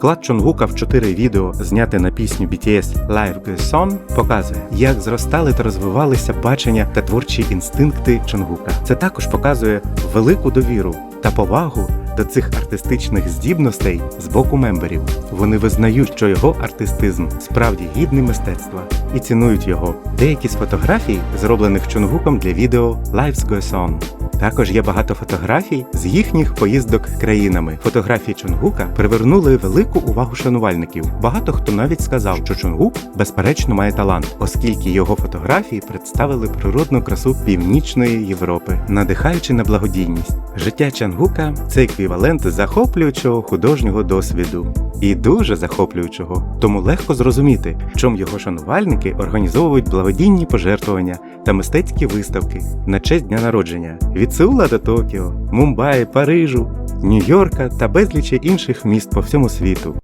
Вклад Чонгука в чотири відео, зняте на пісню BTS Live Goes On, показує, як зростали та розвивалися бачення та творчі інстинкти Чонгука. Це також показує велику довіру та повагу до цих артистичних здібностей з боку мемберів. Вони визнають, що його артистизм справді гідний мистецтва і цінують його. Деякі з фотографій, зроблених Чонгуком для відео Lives Goes On. Також є багато фотографій з їхніх поїздок країнами. Фотографії Чонгука привернули велику увагу шанувальників. Багато хто навіть сказав, що Чонгук безперечно має талант, оскільки його фотографії представили природну красу північної Європи, надихаючи на благодійність. Життя Чангука це еквівалент захоплюючого художнього досвіду. І дуже захоплюючого, тому легко зрозуміти, в чому його шанувальники організовують благодійні пожертвування та мистецькі виставки на честь дня народження від Сеула до Токіо, Мумбаї, Парижу, Нью-Йорка та безлічі інших міст по всьому світу.